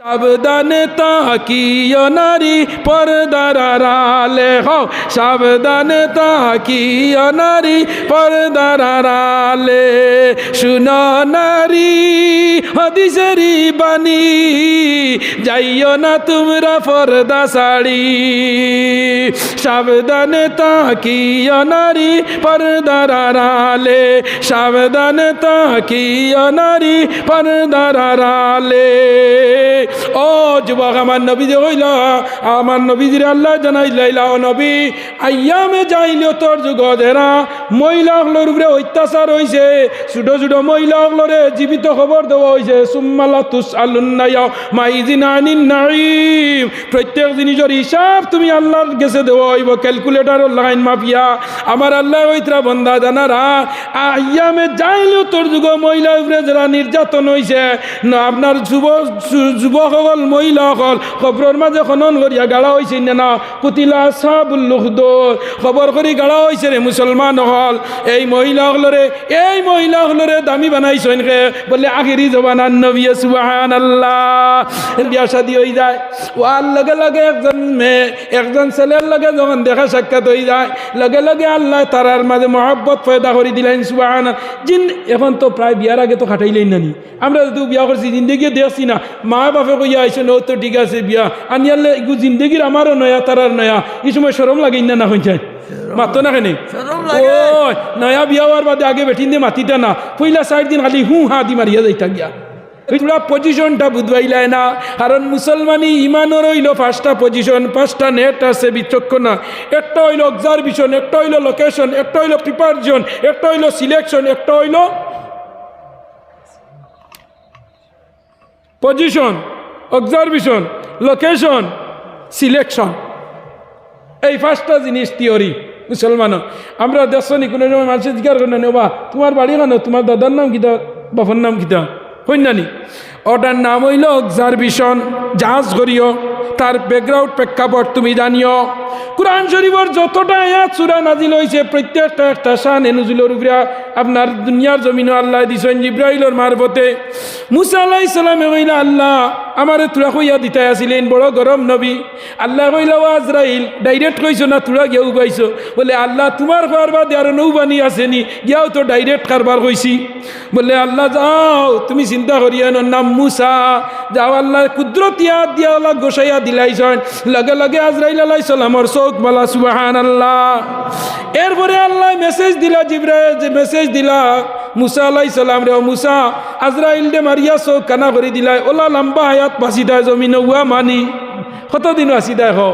সাবধানে তাকিও নারী, পর্দার আড়ালে হও। সাবধানে তাকিও নারী, পর্দার আড়ালে। শুনো নারী হদিসেরি বাণী, যাইও না তোমরা পর্দা শাড়ি সাবধানে তাকিও নারী, পর্দার আড়ালে। সাবধানে তাকিও নারী, পর্দার আড়ালে। ও যুবক, আমার নবী যে হইল, আমার নবীজির আল্লাহ জানাই লাইলা, ও নবী আইয়ামে যাইল তোর যুগ দেরা মহিলা হলোর উপরে অত্যাচার হয়েছে ছোট ছোট মহিলা হলরে জীবিত খবর দেওয়া হয়েছে সুম্মালা তুস আল্লাহ মাইজিন আনিন নাইম প্রত্যেক জিনিসের হিসাব তুমি আল্লাহর গেছে দেওয়া হইব, ক্যালকুলেটার, লাইন মাফিয়া, আমার আল্লাহ ওইতরা বন্দা জানারা আইয়ামে যাইল তোর যুগ মহিলা উপরে যারা নির্যাতন হয়েছে আপনার যুব যুবকসকল মহিলাসকল খবরের মাঝে খনন করিয়া গাড়া হয়েছে না কুতিলা সাবুল্লুহদোর খবর করি গাড়া হয়েছে রে মুসলমান হল। এই মহিলাসকলরে এই মহিলাসকলরে দামি বানাইছেন কে? বলে আখিরি জবানার নবী সুবাহান আল্লাহ বিয়া শাদি হয়ে যায়। ওয়ার লগে লগে একজন মেয়ে, একজন ছেলের লগে যখন দেখা সাক্ষাৎ হয়ে যায়, লগে লগে আল্লাহ তারার মাঝে মহাব্বত পয়দা করে দিলেন সুবাহান জিন, এখন তো প্রায় বিয়ার আগে তো খাটাইলেই নানি। আমরা তো বিয়া করছি জিন্দগি দেখছি না। মা বাপে কইয়া আইসো ও তো ঠিক আছে বিয়া আনিয়ালে ইগু জিন্দগির আমারও নয়া তারার নয়া এই সময় সরম লাগে না না হয়ে যায় মাতো না কেনে। ও নয়া বিয়া হওয়ার বাদে আগে বেঠিন দিয়ে মাতিটা না পইলা সাইড দিন খালি হু হা দি মারিয়া যাইতা গিয়া তোরা পজিশনটা বুধবাইলাই না কারণ মুসলমানি ইমানের হইল পাঁচটা পজিশন পাঁচটা নেট আছে বিচক্ষণ না একটা হইল অবজারভেশন একটা হইল লোকেশন একটা হইল প্রিপারেশন একটা হইল সিলেকশন একটা হইল পজিশন অবজারভেশন লোকেশন সিলেকশন এই পাঁচটা জিনিস থিওরি মুসলমান আমরা দেশনি, কোনো সময় মানুষের জিজ্ঞার করি না নেবা তোমার বাড়ি কেন তোমার দাদার নাম কিতা বাপর নাম কিতা কন্যানি ওটার নাম হইল অবজারভেশন জাহাজ করিও। তার ব্যাকগ্রাউন্ড প্রেক্ষাপট তুমি জানিও। কোরআন শরীফর যতটা আয়াত সুরা নাজিল হয়েছে প্রত্যেকটা একটা শান এনুজুলের উপরে আপনার দুনিয়ার জমিনও আল্লাহ দিছেন জিব্রাইলর মারফতে। মুসা আল্লাহ ইসলামে কইলা, আল্লাহ, আমারে তুরা কইয়া দিতে আসিলেন, বড় গরম নবী। আল্লাহ কইলা, ও আজরাইল ডাইরেক্ট কইছো না, তুরা গিয়াও পাইছো বলে, আল্লাহ, তোমার খাবার বাদে আরও নৌবানি আসেনি, গিয়াও তো ডাইরেক্ট কারবার কইছি। বলে, আল্লাহ, যাও, তুমি চিন্তা করিয়া নর নাম মুসা। যাও, আল্লাহ কুদরতিয়া দিয়া আল্লাহ গোসাইয়া দিলাইছন। লগে লগে আজরাইল আলাই সালামর চোখ বলা সুবাহান আল্লাহ এরপরে আল্লাহ মেসেজ দিলা জিব্রাহ যে মেসেজ দিলা, মুসা আলাই সালাম রে মুসা, আজরাইল দে মারিয়া চোখ কানা করে দিলাই, ওলা লম্বা হায়াত বাঁচি দায় জমিন উয়া মানি। কতদিন আসি দেখো?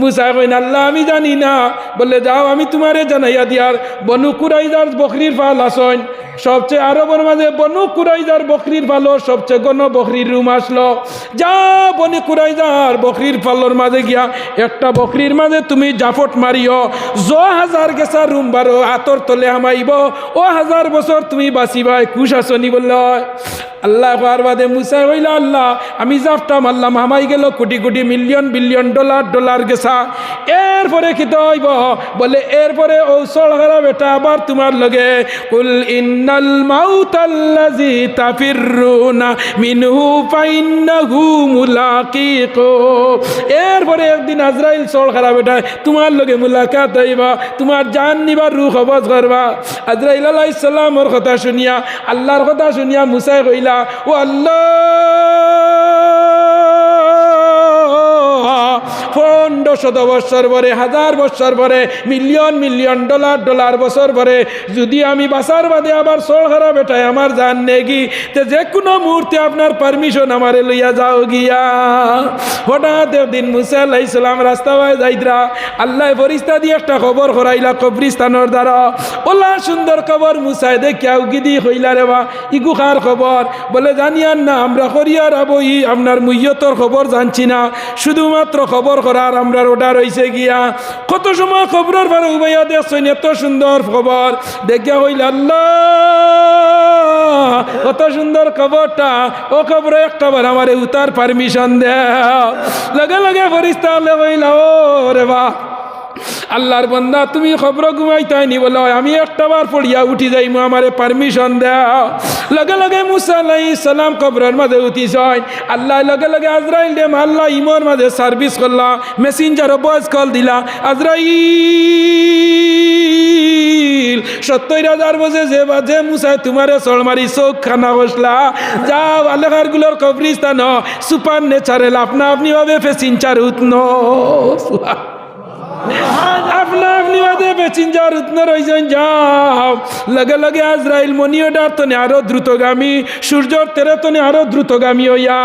মুসা কইন, আল্লাহ, আমি জানি না। বলে যাও, আমি তোমারে জানাইয়া দিয়ার বনু কুরাইজার বকরির ফাল আসন সবচেয়ে আরবের মাঝে বনু কুরাইজার বকরির ফালো সবচেয়ে গণ বকরির রুম আসলো। যা বনু কুরাইজার বকরির ফালোর মাঝে গিয়া, একটা বকরির মাঝে তুমি জাফট মারিও। জ হাজার গেছার রুম বারো হাতর তলে হামাইব। ও হাজার বছর তুমি বাঁচিবাই, কুশ আসনি বলল আল্লাহ হওয়ার বাদে মুসা হইল আল্লাহ, আমি জাফটা মারলাম, হামাই গেল crore crore million billion dollar dollar গেছা। এরপরে কি হইব বলে, এরপরে ঔষধ হারা বেটা, আবার তোমার লগে। কুল ইন্নাল মাউতাল্লাজি তাফিরুনা মিনহু ফাইন্নাহু মুলাকিকু এরপরে একদিন আজরাইল সল খারাপ বেটা, তোমার লগে মুলাকাত হইবা, তোমার জান নিবার রুখ অবজ করবা। আজরাইল আলাইহিস সালামর কথা শুনিয়া, আল্লাহর কথা শুনিয়া মুসাই কইলা ও আল্লাহ পনেরো শত বৎসর পরে হাজার বৎসর পরে মিলিয়ন মিলিয়ন, ডলার ডলার বছর পরে যদি আমি বাসার বাদে আবার খারাপ এটাই আমার জান নেগি, তে যে কোনো মুহূর্তে আপনার পারমিশন আমারে লইয়া যাও গিয়া। হঠাৎ একদিন মুসা আল্লাহ ইসলাম রাস্তা বাই যাইতরা আল্লাহ ফরিস্তা দিয়ে একটা খবর করাইলা কবরিস্তানোর দ্বারা। ওলা সুন্দর খবর মুসাই দেখিয়া উগিদি হইলা রে বা ইগুখার খবর? বলে জানিয়ান না আমরা করিয়ার আবই আপনার মুইয়তর খবর জানছি না। শুধুমাত্র খবর করার আমরা ওটা রয়েছে গিয়া। কত সময় খবরের পরে উবাইয়া দেখছেন এত সুন্দর খবর। দেখিয়া হইল আল্লাহ, কত সুন্দর খবরটা। ও খবর একটা বার আমার উতার পারমিশন দে লগে লগে ফরিস্তা হইলা, ও রে বা আল্লাহর বন্দা, তুমি খবর ঘুমাইতাই নি বলো আমি একটা বার পড়িয়া উঠি যাইমু, আমারে পারমিশন দাও। লগে লগে মুসা আলাইহিস সালাম কবরের মাঝে উঠি যায়। আল্লাহ লগে লগে আজরাইল দে আল্লাহ ইমর মাঝে সার্ভিস করলা মেসেঞ্জারও বয়স কল দিলা। আজরাইল, সত্তর হাজার বসে যে বাজে মুসাই তোমারে চড় মারি চোখ খানা বসলা যাও আলেখারগুলোর কবরিস্তান সুপার নেচারেল, আপনা আপনি ভাবে ফেসিনচার উতন لهذا আপনা আপনি বাদে পেসেঞ্জার উতন রইছেন যাও লগে লগে আজরাইল মনিয়টার তনে আরও দ্রুতগামী, সূর্যর তেরে তনে আরও দ্রুতগামী হইয়া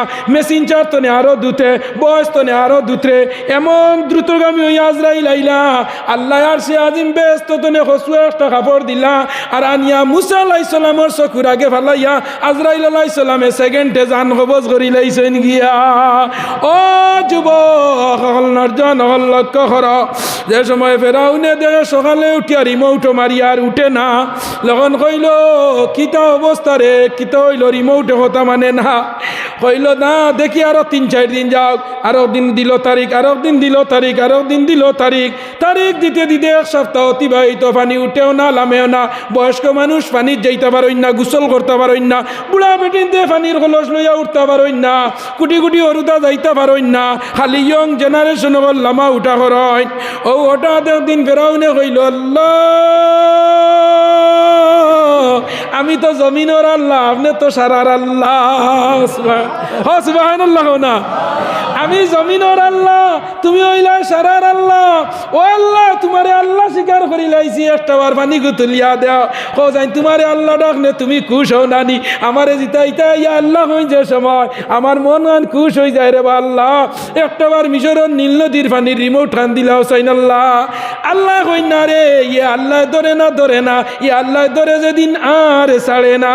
তনে আরও দুতে, বয়স তনে আরও দুতরে এমন দ্রুতগামী হইয়া আজরাইল আইলা। আল্লাহ আর সে আজিম ব্যস্ত তনে হসুয়া একটা দিলা, আর আনিয়া মুসা আলাই সালামর চকুর আগে ফালাইয়া, আজরাইল আলাই সালামে সেকেন্ডে জান করি লাইছেন গিয়া। ও যুবক, হল নর্জন, হল লক্ষ্য কর, যে সময় ফেরাউনে দেখে সকালে উঠিয়া রিমৌটো মারি আর উঠে না। লখন কইল, কিতা অবস্থা রে? কিতা হইল রিমৌটে হতা মানে না? কইল, না, দেখি আরও তিন, চার দিন যাও আরও দিন দিল তারিখ, আরও দিন দিল তারিখ, আরও দিন দিল তারিখ। তারিখ দিতে দিতে এক সপ্তাহ অতিবাহিত, পানি উঠেও না, লামেও না। বয়স্ক মানুষ পানির যাইতে পারইন না, গোসল করতে পারইন না। বুড়া বেটিনতে পানির কলস লইয়া উঠতে পারইন না। কুটি কুটি অরুদা যাইতে পারইন না। খালি ইয়ং জেনারেশন লামা উঠা করইন ও ওটা দিন ফেরাউনে কইল আল্লাহ, আমি তো জমিনের আল্লাহ, আপনি তো সারার আল্লাহ হসবাহান আল্লাহ না। আমি জমিনের আল্লাহ, তুমি হইলা সারার আল্লাহ। ও আল্লাহ, তোমারে আল্লাহ স্বীকার করি লাইছি, একটা বার পানি গুতুলিয়া দেও। ও যাই, তোমারে আল্লাহ ডাকলে তুমি খুশ হও নানি। আমারে জিতা ইতা ইয়া আল্লাহ হই যে সময়, আমার মন গান খুশ হয়ে যায় রে বা আল্লাহ। একটা বার মিশরের নীল নদীর পানির রিমোট টান দিলা হোসাইন আল্লাহ আল্লাহ কই না রে ইয়ে আল্লাহ ধরে না ধরে না ইয়ে আল্লাহ ধরে যেদিন আর ছাড়ে না।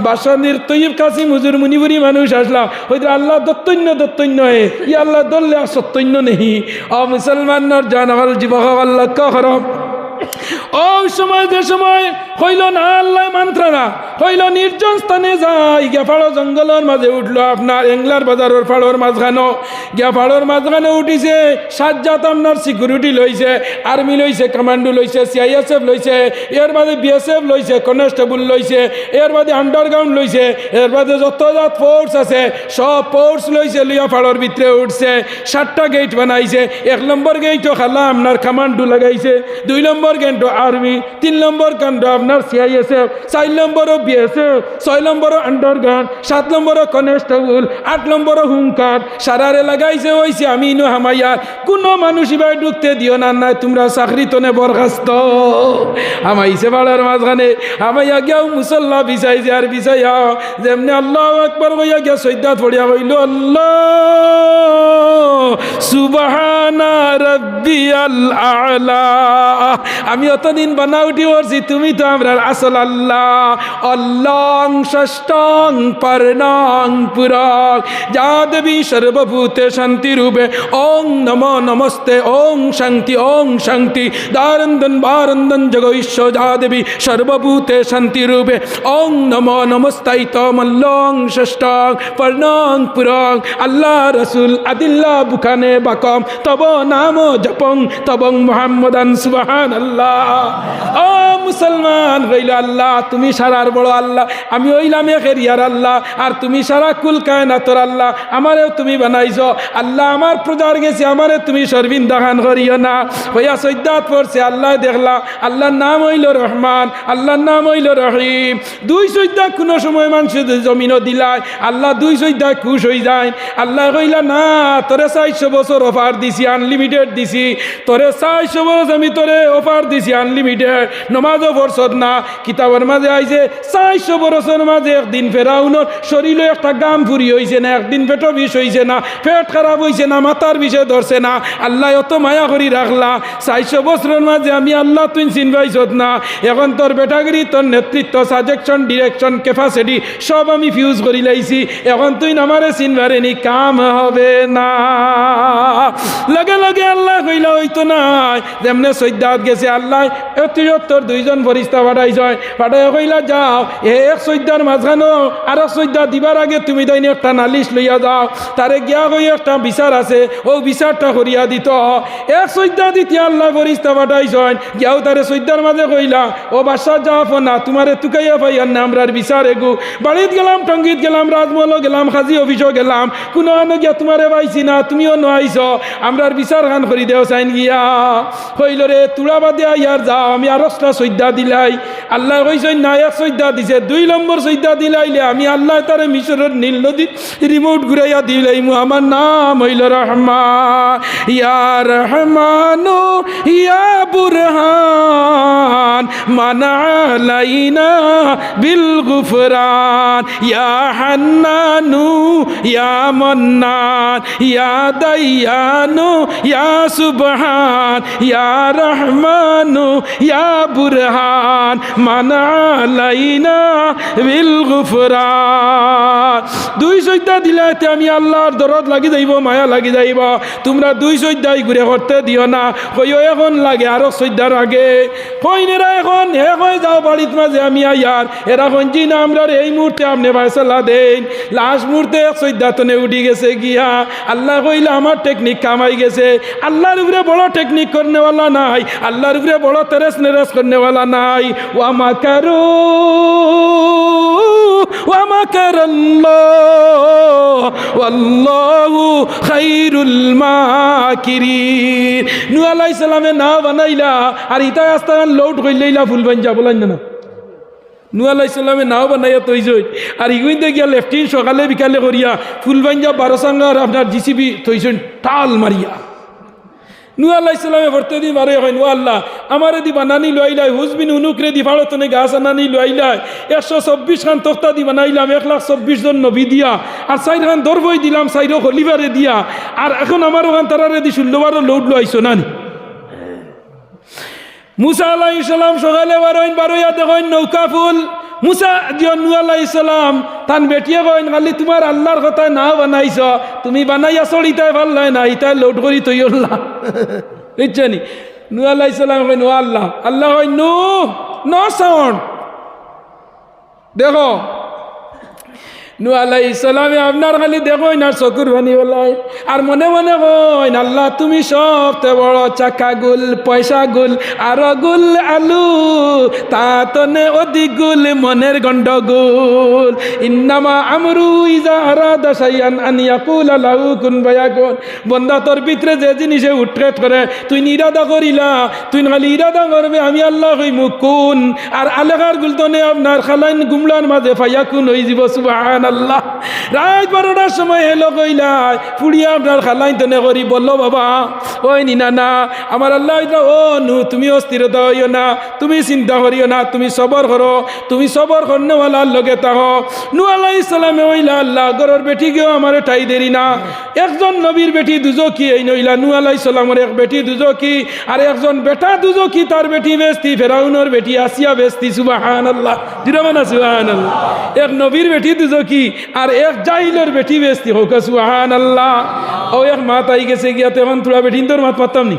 বাসানির তৈব কাছি মুজুর মুনিবুরি মানুষ আসলা হয়তো আল্লাহ দত্তন্য দত্তন্য এ ই আল্লাহ ধরলে আর সত্যন্য নেহি। অ মুসলমান জানাল জীবক আল্লাহ কহরম। ওই সময় যে সময় হইল না আল্লাহ মান্ত্রা না হইল নির্জন স্থানে যাই গিয়া ফাড়ো জঙ্গলের মাঝে উঠল আপনার এংলার বাজারের ফাড়োর মাঝখানো। গিয়া ফাড়োর মাঝখানে উঠিছে সাজ্জাত আপনার সিকিউরিটি লইছে আর্মি লইছে কমান্ডো লইছে সিআইএসএফ লইছে, এর বাদে বিএসএফ লইছে কনস্টেবল লইছে, এর বাদে আন্ডারগ্রাউন্ড লইছে, এর বাদে যত জাত ফোর্স আছে, সব ফোর্স লইছে লইয়া ফাড়োর ভিতরে উঠছে, সাতটা গেট বানাইছে, এক নম্বর গেটও খালা আপনার কমান্ডো লাগাইছে, দুই নম্বর গেট আর্মি, তিন নম্বর কাণ্ড আপনার সিআইএসএফ চার নম্বরও বিএসএফ ছয় নম্বরও আন্ডারগ্রাউন্ড সাত নম্বরও কনস্টেবল আট নম্বরও হুঙ্কার সারারে লাগাইছে হয়েছে আমি ইনো হামাইয়া। কোনো মানুষ এবার ঢুকতে দিও না নাই তোমরা চাকরি তনে বরখাস্ত। হামাইছে বাড়ার মাঝখানে, হামাইয়া গিয়াও মুসল্লা বিছাইছে আর বিছাইয়া যেমনি আল্লাহ একবার কইয়া গিয়া সৈদাত পড়িয়া কইল আল্লাহ, সুবাহানা রব্বিয়াল আলা। আমি অতদিন বানা উঠি পড়ছি, তুমি তো আমরা আসল আল্লাহ। অল্লং ষষ্ঠং পর্ণং পুরক। যা দেবী সর্বভূতে শান্তি রূপে, ওং নম নমস্তে, ওং শান্তি ওং শান্তি। দারন্দন বারন্দন জগৈশ্ব যা দেবী সর্বভূতে শান্তি রূপে, ওং নম নমস্তাই তমল্লং ষষ্ঠং পর্ণং পুরক। আল্লাহ রসুল আদিল্লা বুখানে বাকম, তব নাম জপং, তবং মোহাম্মদান সুবাহান আল্লাহ। ও মুসলমান হইল আল্লাহ, তুমি সারার বড় আল্লাহ। আমি হইলাম একের আল্লাহ, আর তুমি সারা কুল কায়নাতর আল্লাহ। আমারেও তুমি বানাইছ। আল্লাহ আমার প্রজার গেছি, আমারে তুমি সর্বিন দাহান করিও না। হইয়া সৈদাত পড়ছে, আল্লাহ দেখলা, আল্লাহর নাম হইল রহমান, আল্লাহর নাম হইল রহিম। দুই সৈদা কোনো সময় মানুষ জমিনও দিলায়, আল্লাহ দুই সৈদা খুশ হয়ে যায়। আল্লাহ কইলা, না, তোরে চারশো বছর অফার দিছি, আনলিমিটেড দিছি। তোরে চারশো বছর আমি তোরে অফার দিছি আনলিমিটেড নমাজও বরসত না কিতাবের মাঝে আইছে চারশো বরসের মাঝে একদিন ফেরাউনের শরীরে একটা গাম ফুরি হয়েছে না, একদিন পেটও বিষ হয়েছে না, পেট খারাপ হয়েছে না মাথার বিষে ধরছে না, আল্লাহ অত মায়া করি রাখলা চারশো বছরের মাঝে আমি আল্লাহ তুই চিনবাইছত না, এখন তোর বেটাগিরি তোর নেতৃত্ব সাজেকশন ডিরেকশন ক্যাপাসিটি সব আমি ফিউজ করি লাইছি, এখন তুই আমারে চিনবারে নি কাম হবে না। লগে লগে আল্লাহ কইলা হইতো নাই। যেমনে সৈদ্যাত গেছে আল্লাহ অতিসত্তর দুইজন ফরিস্তা পাঠাইছ পাঠাই কইলা, যাও, এ এক সৈদ্যার মাঝখানো আর এক সৈদ্যা দিবার আগে তুমি তাই একটা নালিশ লইয়া যাও। তারে গিয়া কই একটা বিচার আছে, ও বিচারটা করিয়া দিত। এক সৈদ্যা দিতে আল্লাহ ফরিস্তা পাঠাইছ গিয়াও তারে সৈদ্যার মাঝে কইলা, ও বাসা যাও না তোমারে তুকাইয়া পাইয়ার না আমরার বিচার এগু বাড়িত গেলাম, টঙ্গিত গেলাম রাজমহলও গেলাম, খাজি অফিসও গেলাম। কোনো আনো গিয়া তোমারে পাইছি না, তুমিও নয়াইছ আমরার বিচার খান করি দেও চাইন গিয়া। হইল রে তুড়া বাদে ইয়ার আমি সৈদ্যা দিলাই। আল্লাহ কইছেন না সৈদ্যা দিছে, দুই নম্বর সৈদ্যা দিলাইলে আমি আল্লাহ তারে মিশরের নীল নদীর রিমোট ঘুরাইয়া দিলাইমু। আমার নাম হইল রহমান, ইয়া রহমানু, ইয়া বুরহান, মানা আলাইনা বিল গুফরান, ইয়া হান্নানু, ইয়া মন্নান, ইয়া দাইয়ানু, ইয়া সুবহান, ইয়া রহমানু ইয়া বুরহান, মানা আলাইনা বিল গুফরান। দুই সৈদ্যা দিলাইতে আমি আল্লাহর দরদ লাগি যাইব, মায়া লাগি যাইব। তোমরা দুই সৈদ্যাই ঘুরে করতে দিও না, কইও এখন লাগে আরও সৈদ্যার আগে। কইনেরা এখন, হে কই যাও বাড়িত মাঝে আমি আইয়ার। এরা কইছি না আমরা এই মুহূর্তে আপনি ফয়সলা দেন লাস্ট মুহূর্তে এক সৈদ্যাতনে উঠি গেছে গিয়া। আল্লাহ কইলে আমার টেকনিক কামাই গেছে। আল্লাহর উপরে বড় টেকনিক করনেওয়ালা নাই। আল্লাহর উপরে বড় তেরেস নেরেস করেওয়ালা নাই। ওয়া মাকারু ওয়া মাকারাল্লাহ ওয়াল্লাহু খাইরুল মাকিরিন। নূহ আলাইহিস সালামে না বানাইলা, আর ইতা আস্তান লোড কইলাইলা ফুল বান যা বলাইন না। নুয়া আলাইসাল্লামে নাও বানাইয়া তৈজই আর ইগুইতে গিয়া লেফটিন সকালে বিকালে করিয়া ফুলবাঞ্জা বারোসাঙ্গার আপনার জিসিবি তৈজন টাল মারিয়া। নু আল্লাহ ইসলামে ভর্তে দিন মারে হয় নু আল্লাহ। আমারে দি বানানি লইলাই হুজবিন উনুকরে দি ভাড়তনে গাছ আনানি লইলাই। একশো চব্বিশ খান তক্তা দি বানাইলাম এক লাখ চব্বিশ জন নবী দিয়া। আর চাইর খান দরবই দিলাম চাইরো হলিবারে দিয়া। আর এখন আমার ওখান তারারে দি ষোলোবারও লোড লইছো নানি। মুসা আলাহ ইসলাম সকালে বারোইন বারোইয়া দেখেন নৌকা ফুল। মুসা জিয়নু নু আলাহ ইসলাম তান বেটিয়ে কইন খালি তোমার আল্লাহর কথা না বানাইছ, তুমি বানাইয়া ভালো নাই না, ইতাই লোড করি তৈ আল্লাহ। বুঝছে নি? নু আল্লাহ ইসলাম কইন, ও আল্লাহ আল্লাহ কইন নু ন সাউন্ড দেখো নু আলাই ইসলামে আপনার খালি দেখোই না চকুর ভানি বলাই আর মনে মনে কইন, আল্লাহ তুমি সবতে বড় চাকা গুল, পয়সা গুল, আর গুল, আলু, তা তনে অধিক গুল, মনের গন্ডগোল। ইন্নামা আমরু ইজা আরাদা সাইয়ান আন ইয়াকুল আলাহু কুন বায়াকুন বন্দা, তোর ভিতরে যে জিনিসে উঠ্রেট করে, তুই ইরাদা করিলা, তুই খালি ইরাদা করবে, আমি আল্লাহ হই মুকুন। আর আলেখার গুলতনে আপনার খালাইন গুমলার মাঝে ফাইয়াকুন হই যাব সুবহান আল্লাহ রাত বারোটার সময় এলো কইলাই ফুড়িয়া আপনার খালাইন তনে করি, বলল, বাবা, ওই নিনা না, আমার আল্লাহ ও নু, তুমি অস্থিরতা হইও না, তুমি চিন্তা করিও না, তুমি সবর করো, তুমি সবর করনেওয়ালার লগে তাহ নু আল্লাহ ইসলামে হইলা আল্লাহ গরর বেটি গেও আমার ঠাই দেরি না। একজন নবীর বেটি দুজকি এই নইলা, নু আল্লাহ ইসলামের এক বেটি দুজকি আর একজন বেটা দুজকি তার বেটি বেস্তি, ফেরাউনের বেটি আসিয়া বেস্তি সুবাহান আল্লাহ দিরমানা সুবাহান আল্লাহ এক নবীর বেটি দুজকি আর এক জাহিলের বেটি বেস্তি হোক সুহান আল্লাহ ও এক মাত আই গেছে গিয়া, তখন তোরা বেটিন তোর মাত পারতাম নি?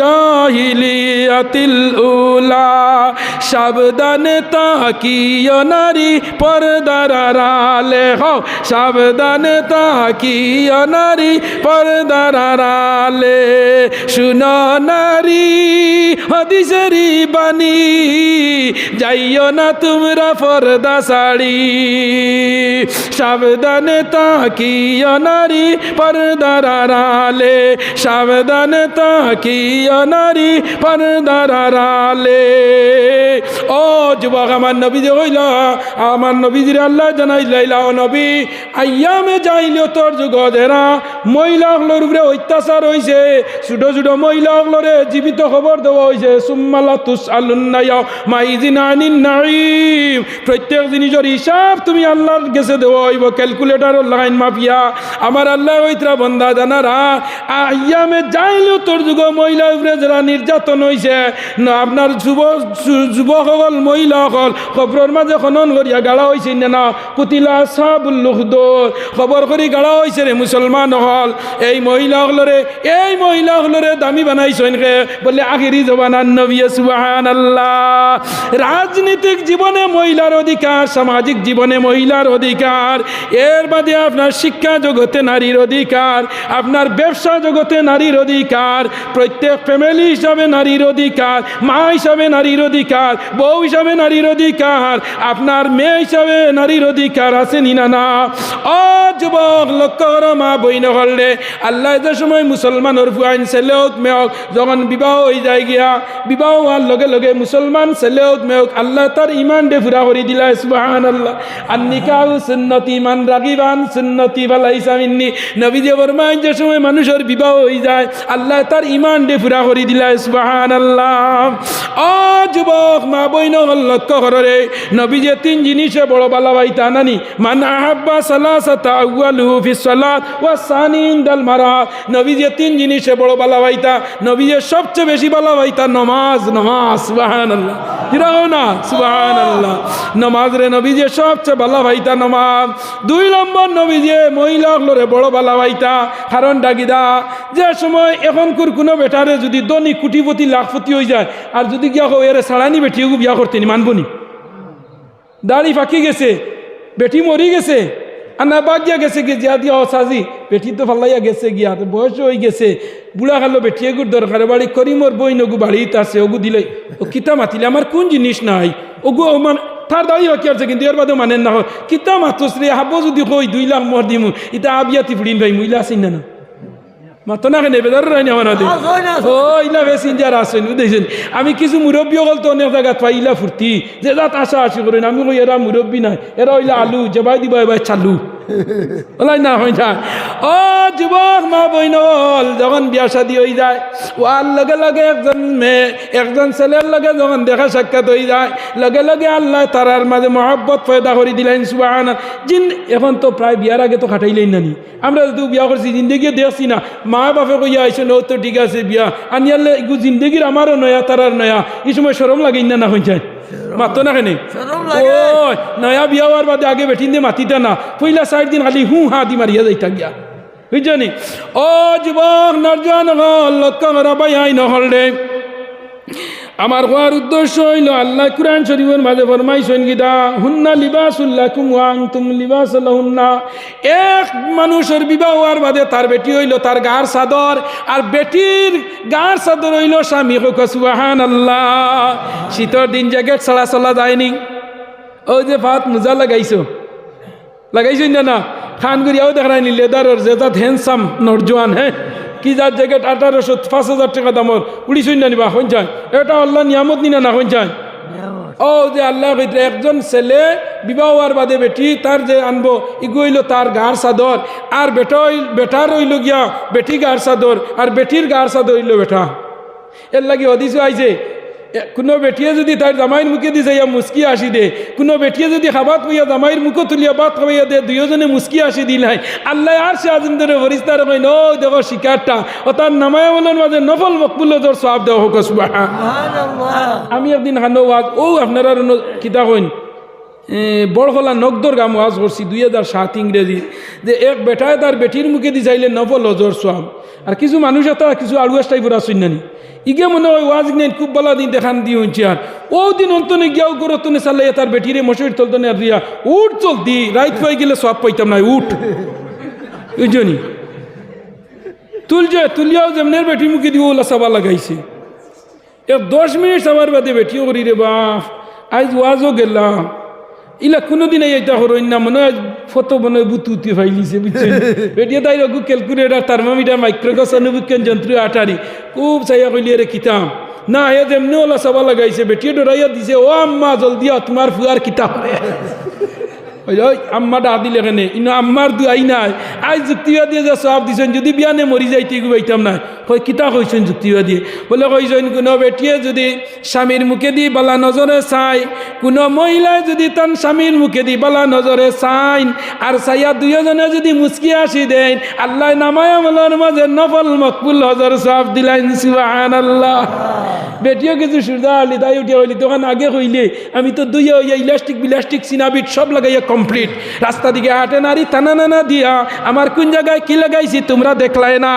জাহিলিয়াতিল উলা, সাবধানে তাকিও নারী পর্দার আড়ালে হও। সাবধানে তাকিও নারী পর্দার আড়ালে, শুনো নারী হদিসেরি বাণী, যাইও না তোমরা পর্দা শাড়ি সাবধানে তাকিও নারী পর্দার আড়ালে, সাবধানে তাকিও ইয়া নারী পর্দার আড়ালে। ও যুবক, আমার নবী যে হইল, আমার নবীজির আল্লাহ জানাইলাইলা ও নবী আইয়ামে যাইল তোর যুগ মহিলা হলোর উপরে অত্যাচার হইছে, ছোট ছোট মহিলা হলরে জীবিত খবর দেওয়া হয়েছে সুম্মালা তুস আল্লাহ মাইজিন আনিন নাইম প্রত্যেক জিনিসের হিসাব তুমি আল্লাহর গেছে দেওয়া হইব, ক্যালকুলেটার, লাইন মাফিয়া। আমার আল্লাহ ওইতরা বন্দা জানারা আইয়ামে যাইল তোর যুগ মহিলা উপরে যারা নির্যাতন হইছে, না আপনার যুব, যু- যুবকসকল, মহিলাসকল, খবরের মাঝে খনন করিয়া গাড়া হয়েছে না কুতিলা সাবুল্লুহদোর খবর করি গাড়া হয়েছে রে মুসলমান হল। এই মহিলাসকলরে এই মহিলাসকলরে দামি বানাইছেন রে বলে আখিরি জবানার নবী সুবাহান আল্লাহ রাজনীতিক জীবনে মহিলার অধিকার, সামাজিক জীবনে মহিলার অধিকার। এর বাদে আপনার শিক্ষা জগতে নারীর অধিকার, আপনার ব্যবসা জগতে নারীর অধিকার। প্রত্যেক ফ্যামিলি হিসাবে নারীর অধিকার, মা হিসাবে নারীর অধিকার, বউ হিসাবে নারীর অধিকার, আপনার মেয়ে হিসাবে নারীর অধিকার আছে নি, না। না ও যুবক, লক্ষ্য মা, বই নহলে আল্লাহ যে সময় মুসলমানের ফুয়াইন ছেলে হোক মেয়ে যখন বিবাহ হয়ে যায় গিয়া, বিবাহ হওয়ার লগে লগে মুসলমান ছেলে হোক মেয়ে আল্লাহ তার ইমান দে ফুরা করে দিলা সুবাহান আল্লাহ আর নিকাহ সুন্নতি ইমান রাগিবান সুন্নতি বালা ইসামিন্নি নবী যে বরমাইন যে সময় মানুষের বিবাহ হয়ে যায়, আল্লাহ তার ইমান দে ফুরা করি দিলা সুবাহান আল্লাহ ও যুবক, মা বই নহল লক্ষ্য করে নবী যে তিন জিনিসে বড় বালা বাইতা নানি। মান আহাব্বা সালা সাতা আউয়ালু ফি সালাত ওয়া সানি ইনদাল মারা। নবী যে তিন জিনিসে বড় বালা বাইতা নবী যে সবচেয়ে বেশি বালা বাইতা নমাজ নমাজ, সুবহানাল্লাহ। হিরাও না সুবহানাল্লাহ। নমাজ রে সবচেয়ে বালা বাইতা নমাজ। দুই নম্বর নবী যে মহিলা হলরে বড় বালা বাইতা কারণ ডাকিদা, যে সময় এখনকার কোনো বেটারে যদি দনি কুটিপতি লাখপতি হয়ে যায়, আর যদি গিয়া হোক এর সাড়ানি বেটিও বিয়া করতে নি মানবনি দাড়ি ফাঁকি গেছে, বেটি মরি গেছে। আর বাজিয়া গেছে কি জিয়া দিয়া অসাজি বেটি তো ফাল্লাইয়া গেছে গিয়া বয়স হয়ে গেছে। বুড়া খালো বেটি এগুর দরকার, বাড়ি করিমর বই নগু বাড়িত আছে ওগু দিলে, ও কিতা মাতিলে, আমার কোন জিনিস নাই। ওগু মানে তার দাঁড়িয়ে বাকি আছে, কিন্তু এর বাদে মানেন না। হয় কিতা মাতস রে, হাব যদি কই দুই লাখ মর দিমু, ইতা আবিয়া ফুড়িন ভাই, মুইলা আছেন না না। মাতো না কেনে বেদার রাইনি আমার হাতে। ও ইলা ইন্ডিয়ার আসেন বুঝেছেন? আমি কিছু মুরব্বী হল তো অনেক জায়গা পাই ইলা ফুর্তি। যে যাত আশা আশি করেন আমি এরা মুরব্বী নাই এরা হইলা আলু জবাই দিবা এবার চালু। ওলাই না হয়ে যায়। ও যুবক, মা বই নল যখন বিয়া শাদি হয়ে যায় ওয়ার লগে লগে একজন মেয়ে, একজন ছেলের লগে যখন দেখা সাক্ষাৎ হয়ে যায়, লগে লগে আল্লাহ তারার মাঝে মহব্বত পয়দা করে দিলেন সুবাহান জিন, এখন তো প্রায় বিয়ার আগে তো খাটাইলেন নানি। আমরা যদি বিয়া করছি জিন্দগি দেখছি না। মা বাপে কইয়া আইসে, নো, তো ঠিক আছে বিয়া। আনিয়ালে জিন্দগির আমারও নয়া, তারার নয়া। এই সময় সরম লাগে না না হয়ে যায়। মাতো না কেনে? ওই নয়া বিয়া হওয়ার বাদে আগে বেঠিন দিয়ে মাতিতা না। পইলা সাইড দিন খালি হু হা দি মারিয়া যাইতা গিয়া। বুঝছনি ও যুবক নরজন হল লক্ষ্য করা বাই আই নহল রে। আমার হওয়ার উদ্দেশ্য হইল আল্লাহ কুরআন শরীফের মাঝে ফরমাইছেন গিদা হুন্না লিবাসুল্লাকুম ওয়া আনতুম লিবাসুল্লাহুন্না এক মানুষের বিবাহ হওয়ার বাদে তার বেটি হইল তার গার চাদর, আর বেটির গার চাদর হইল স্বামী হোক সুবাহান আল্লাহ শীতর দিন জ্যাকেট ছাড়া চলা যায়নি। ওই যে ভাত মোজা লাগাইছো। লাগাইছেন না? না খান করিয়াও দেখায়নি লেদারের যে তাত হ্যান্ডসাম নরজোয়ান হ্যাঁ? কি যার জায়গায় আঠারোশো পাঁচ হাজার টাকা দামর উড়িছই না নিবা হন যায়। এটা আল্লাহ নিয়ামত নিনা না হন যায়। ও যে আল্লাহ একজন ছেলে বিবাহ হওয়ার বাদে বেটি, তার যে আনব ইগুইল তার গার চাদর। আর বেটা বেটার গিয়া, বেটি গার চাদর, আর বেটির গার চাদর হইল বেটা। এর লাগে অদিস আইছে কোনো বেটিয়ে যদি তার জামাইয়ের মুখে দি যাইয়া মুস্কি আসি দে। কোনো বেটিয়ে যদি খাবাত হইয়া জামাইয়ের মুখে তুলিয়া বাত হইয়া দে দুইজনে মুস্কি আসি দিল দিলাই আল্লাহ আর সে আজম ধরে ফরিস্তার হয় নো দেখো শিকারটা ও তার নামায় বলার মাঝে নফল মকবুল তোর সব দেওয়া হোক আমি একদিন হানো ওয়াজ ও আপনারা কিতা কইন এ, বড়খোলা নগদর গাম ওয়াজ করছি দুই হাজার সাত ইংরেজি। যে এক বেটায় তার বেটির মুখে দি যাইলে নবল হজর সোয়াম আর কিছু মানুষ এটা কিছু আলুয়াস টাইপের আসুন নানি ইগে মনে হয় ওয়াজ নেন খুব বলা দিন দেখান দিয়ে হইছে আর। ও দিন অন্তনে গিয়াও গরতনে চালাই তার বেটিরে মশাইর তলতনে আর দিয়া উঠ চলতি রাইত পাই গেলে সব পাইতাম না উঠ। বুঝনি তুলছে তুলিয়াও যেমনের বেটির মুখে দিয়ে ওলা সাবা লাগাইছে। এক দশ মিনিট আমার বাদে বেটিও করি রে বাপ আজ ওয়াজও গেলাম। ইলা কোনোদিন এইটা হরইন না মনে হয় ফটো মনে হয় বুতু উতি ফাইলিছে বুঝছেন? এটা তাই রঘু ক্যালকুলেটার থার্মোমিটার মাইক্রোকসানুবিজ্ঞান যন্ত্র আটারি খুব চাইয়া কইলি রে কিতাম। না এ যেমনি ওলা চাবা লাগাইছে বেটিয়ে ডরাইয়া দিছে ও আম্মা জলদি তোমার ফুয়ার কিতাব ওই ওই আম্মা ডা দিলে কেনে? ইনো আম্মার দুয়াই নাই। আজ যুক্তিবাদী যে সব দিছেন। যদি বিয়ানে মরি যাইতে গুবাইতাম না কই কিতা কইছেন যুক্তিবাদী বলে কইছেন কোনো বেটিয়ে যদি স্বামীর মুখে দি বালা নজরে চাই কোনো মহিলায় যদি তার স্বামীর মুখে দি বালা নজরে চাইন, আর চাইয়া দুইজনে যদি মুচকি আসি দেন, আল্লাহ নামায় আমলের মাঝে নফল মকবুল হজর সব দিলাইন সুবাহান আল্লাহ বেটিও কিছু সুবিধা আলি তাই উঠিয়া হইলি তখন আগে হইলে আমি তো দুই ইয়া ইলাস্টিক বিলাস্টিক সিনাবিট সব লাগাইয়া কমপ্লিট রাস্তা দিকে হাঁটে নারী তানা নানা দিয়া, আমার কোন জায়গায় কি লাগাইছি তোমরা দেখলাই না?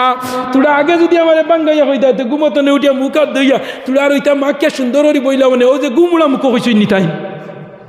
তোরা আগে যদি আমার বাঙ্গাইয়া হইতা তো গুমতনে উঠিয়া মুখ হাত দইয়া তোরা আর ওইটা মাকে সুন্দর বইলা মানে ও যে গুমুড়া মুখ হইছই নিতাই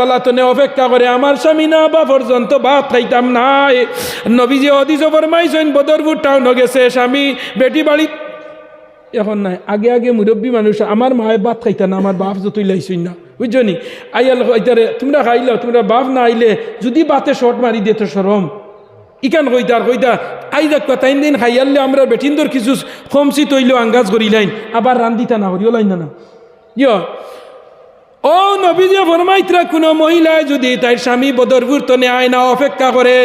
বালা তনে অপেক্ষা করে, আমার স্বামী না বা পর্যন্ত ভাত খাইতাম নাই। নবীজি অদিজ ফরমাইছেন বদরপুর টাউন গেছে, স্বামী বেটি বাড়ি এখন নাই। আগে আগে মুরব্বী মানুষ, আমার মায়ে ভাত খাইতা না, আমার বাপ যতই লাইছই না। বুঝছ নি? আইয়াল কইতারে তোমরা খাইলাও তোমরা বাপ না আইলে যদি বাতে শর্ট মারি দিয়ে তো সরম ইকান কইতার কইতা, আই দেখ তাইন দিন খাইয়ালে আমরা বেটিন্দর কিছু কমসি তৈল আঙ্গাজ করিলাইন, আবার রান্দিতা না করিও লাইন না ইয় ও নবীজি ফরমাইত্রা কোনো মহিলায় যদি তাই স্বামী বদরপুর আয় না অপেক্ষা করে,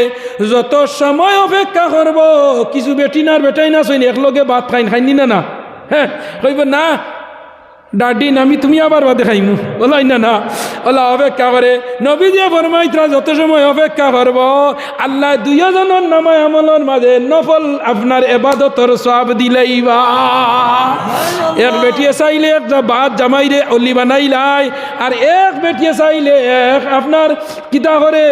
যত সময় অপেক্ষা করব, কিছু বেটিনার বেটাই না শুনি একলগে ভাত খাইন, খাইনি না না? হ্যাঁ কইব না ডাডিন আমি তুমি আবার বাদে খাইমু। ওলাই না না। ওলা অপেক্ষা করে। নবীজি ফরমাইত্রা যত সময় অপেক্ষা করব, আল্লাহ দুইজনের নামায় আমলের মাঝে নফল আপনার এবাদতর সব দিলেইবা। এক বেটিয়ে চাইলে একটা বাদ জামাইরে অলি বানাইলাই আর এক বেটিয়ে চাইলে এক আপনার কিতা করে,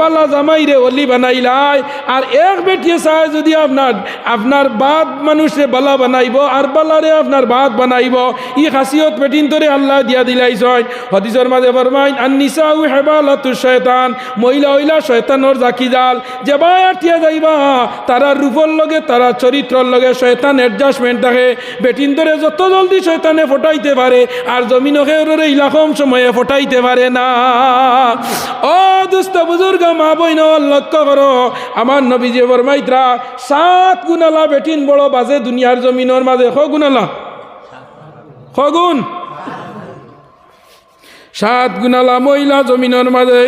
বালা জামাইরে অলি বানাইলাই আর এক বেটিয়ে চাই যদি আপনার আপনার বাদ মানুষে বালা বানাইব, আর বালারে আপনার বাদ বানাইব। ই খাসিয়ত পেটিন তোরে আল্লাহ দিয়া দিলাই ছয় হদিসর মাঝে ফরমাইন আর নিসা উ হেবালাতু শয়তান, মহিলা হইলা শয়তানোর জাকি জাল যে বাই আটিয়া যাইবা তারা রূপর লগে তারা চরিত্রর লগে শয়তান অ্যাডজাস্টমেন্ট থাকে। বেটিন ধরে যত জলদি শয়তানে ফটাইতে পারে, আর জমিনকে ওরে ইলাকম সময়ে ফটাইতে পারে না। ও দুস্থ বুজুর্গ, মা বইন, লক্ষ্য করো, আমার নবী যে বরমাইত্রা সাত গুণালা বেটিন বড় বাজে দুনিয়ার জমিনের মাঝে খ গুণালা? খগুন। সাত গুণালা মহিলা জমিনের মাঝে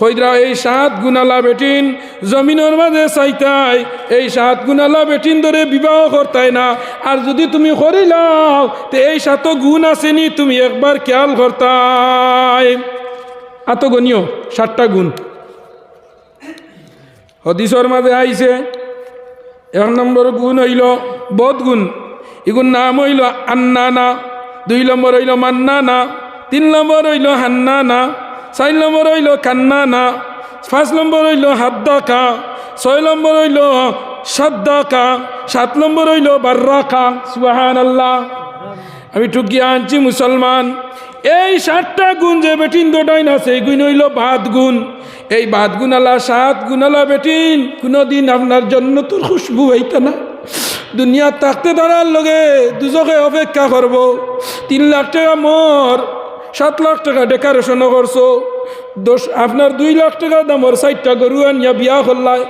হইদ্রা এই সাত গুণালা বেটিন জমিনের মাঝে চাইতাই, এই সাত গুণালা বেটিন ধরে বিবাহ করতাই না। আর যদি তুমি করিলাও তে এই সাত গুণ আসেনি তুমি একবার খেয়াল করতাই। আত গণীয় সাতটা গুণ। হদিসর মাঝে আইছে, এক নম্বর গুণ হইল বোধ গুণ। এগুন নাম হইল আন্নানা, দুই নম্বর হইল মান্নানা, তিন নম্বর হইল হান্নানা, চার নম্বর হইল কান্নানা, পাঁচ নম্বর হইল হাদ্দাকা, ছয় নম্বর হইল সাদ্দাকা, সাত নম্বর হইল বার্রাকা। সুবাহান আল্লাহ আমি টুকিয়া আনছি মুসলমান, এই সাতটা গুণ যে বেটিন দোটাই না, সেই গুণ হইল ভাত গুণ। এই ভাত গুণালা সাত গুণালা বেটিন, কোনোদিন আপনার জন্য তোর খুশবু হইত না। দুনিয়া থাকতে দাঁড়ার লগে দুজকে অপেক্ষা করব। তিন লাখ টাকা মর, সাত লাখ টাকা ডেকারেশনও করছ। দশ আপনার দুই লাখ টাকা দামর ষাটটা গরু আনিয়া বিয়া করলাই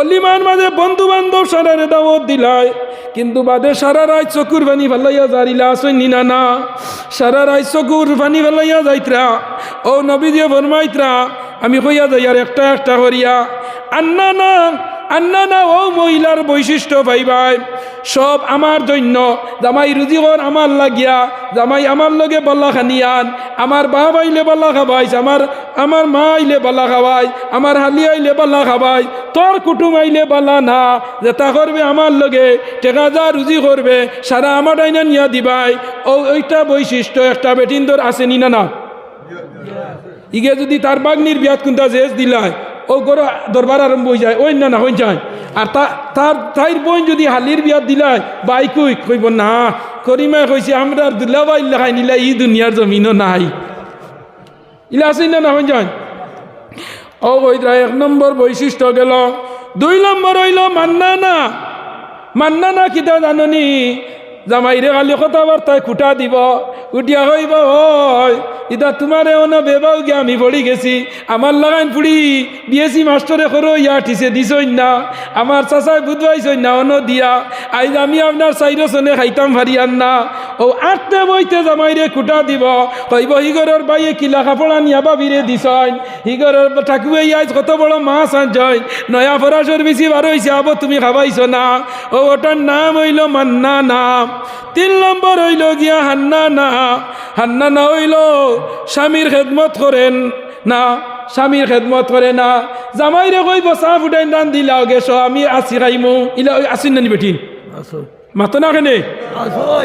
অলিমান মাঝে বন্ধু বান্ধব সারারে দামত দিলাই কিন্তু বাদে সারা রাত চকুর পানি ফেলাইয়া জারিলা আসই নিনা। না সারা রাত চকুর পানি ফেলাইয়া যাইত্রা। ও নবী দিয়ে ফরমাইত্রা, আমি কইয়া যাই আর একটা একটা করিয়া। আন্না না আন্না না ও মহিলার বৈশিষ্ট্য ভাই ভাই, সব আমার জন্য। জামাই রুজি কর আমার লাগিয়া, জামাই আমার লগে বল্লা খানিয়ান। আমার বাপ আইলে বল্লা খাবাইছ, আমার আমার মা আইলে বল্লা খাওয়াই আমার হালি আইলে বল্লা খাবাই তোর কুটুম আইলে বল্লা না। যেটা করবে আমার লগে, টেকা যা রুজি করবে, সারা আমার আইনা নিয়া দিবাই। ও ওইটা বৈশিষ্ট্য, একটা বেটিন্দর আছে নি না না? ইগে যদি তার বাগনির বিয়াত কোনটা জেজ দিলায় ও গরো দরবার আরম্ভ হয়ে যায় ওই না হয়ে যায়। আর তার তাইর বোন যদি হালির বিয়াত দিলায় বাইকুই কইব, না, করিমা কইছে, আমরা দুল্লাবাই লাগাই নিলা ই দুনিয়ার জমিনও নাই। ইলা আছে না না হয়ে যায়? ও ওইটা এক নম্বর বৈশিষ্ট্য গেল, দুই নম্বর হইল মান্না না মান্না না কিতা জাননি? জামাইরে খালি কথাবার্তায় খুঁটা দিব, উঠিয়া হইব হয় ইতা তোমারে অন বেবাও গিয়ে আমি পড়ি গেছি আমার লাগাইন পুড়ি বিএসি মাস্টরে করো ইয়া ঠিসে দিছই না আমার চাচাই বুধবাইছই না, অন দিয়া, আইজ আমি আপনার চাইর চনে খাইতাম ভারিয়ান না। ও আটতে বইতে জামাইরে খুঁটা দিব, কইব হিগরের বাইয়ে কিলা কাপড়া নিয়া বাবিরে দিছইন হিগরের ঠাকুয়ে আইজ কত বড় মাছ আনছইন, নয়া ফরাসর বেশি বার হইছে আবো তুমি খাবাইছ না। ও ওটার নাম হইল মান্না নাম। তিন নম্বর হইল গিয়া হান্না না। হান্না না হইল স্বামীর খেদমত করেন না স্বামীর খেদমত করে না। জামাইরে কইব চাহ ফুটাই রান দিলা গেছ আমি আসি খাইমু। ইলা আসিন নানি বেঠিন মাতো না কেনে?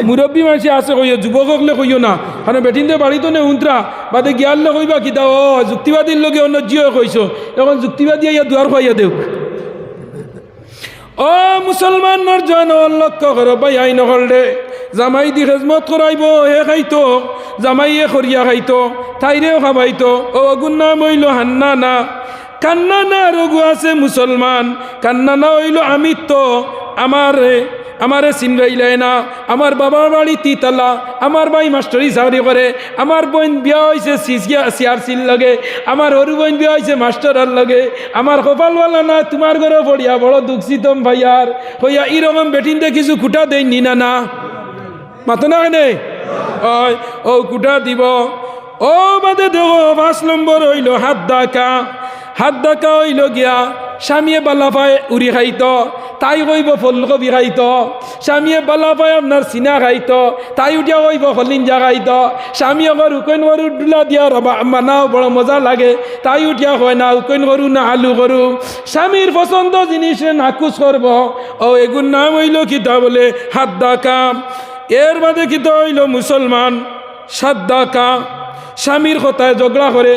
মুরব্বী মানুষ আছে কইও যুবকলে কইও না। কারণ বেটিনতে বাড়িতো নে উন্তরা বাদে গিয়ারলে কইবা কিতা ও যুক্তিবাদীর লগে অন্য জিও কইছো এখন যুক্তিবাদী ইয়া দুয়ার খুয়াইয়া দেও ও মুসলমানের জন লক্ষ্য করো ভাই আই নকল দে জামাই দি হেজমত করাইব হে খাইতো। জামাইয়ে খরিয়া খাইতো তাইরেও খাবাইতো। ও অগুন নাম হইল হান্না না কান্না না রঘু আছে মুসলমান কান্না না হইল তো আমার আমারে চিনরাইলাই না, আমার বাবার বাড়ি তিতালা, আমার ভাই মাস্টারি চাকরি করে আমার বোন বিয়া হয়েছে সিসিয়া সিআরসির লগে আমার সরু বোন বিয়া হয়েছে মাস্টারের লগে আমার কপালওয়ালা না তোমার ঘরে পড়িয়া বড় দুঃখিতম ভাইয়ার হইয়া এরকম বেটিনতে কিছু খুঁটা দেয় নি না মাতো না কেনে? ও কুটা দিব। ও বাদে দেব পাঁচ নম্বর হইল হাত ডাকা হাত ডাকা হইল গিয়া স্বামীয়ে বালা পায় উড়ি খাইত, তাই কইব ফুলকবি খাইত স্বামীয়ে বালা পায় আপনার চিনা খাইত, তাই উঠিয়া কইব হলিঞ্জা খাইত। স্বামী আবার উকৈন গরু ডুলা দিয়া রবা বানাও বড় মজা লাগে। তাই উঠিয়া কয়, না, উকৈন গরু না, আলু গরু স্বামীর পছন্দ জিনিস নাকুচ করব ও এগুন নাম হইল কিতা বলে হাত ডাকা এর বাদে কি তো হইল মুসলমান সাদ্দা কা স্বামীর কথায় ঝগড়া করে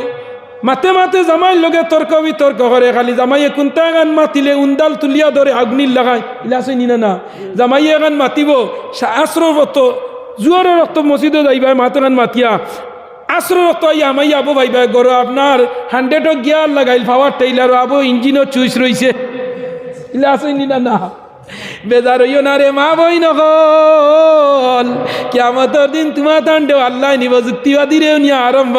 মাতে মাতে জামাইর লগে তর্ক বিতর্ক করে খালি জামাইয়ে কোনটা গান মাতিলে, উন্দাল তুলিয়া ধরে আগ্নির লাগায় ইলা আছে নি। জামাইয়ে গান মাতিব আশ্র রক্ত জুয়ারের রক্ত মসজিদে যাইবা মাতে গান মাতিয়া। আশ্র রক্ত আইয়া আমাই আবো ভাইবা গরো আপনার হান্ড্রেডও গিয়ার লাগাইল পাওয়ার টেইলার আবো ইঞ্জিনও চুইস রইছে ইলা আছে নি। বেজার হইও না রে মা বই নকল কেমতর দিন তোমার তান্ডেও আল্লাহ নিব যুক্তিবাদী রেও নিয়ে আরম্ভ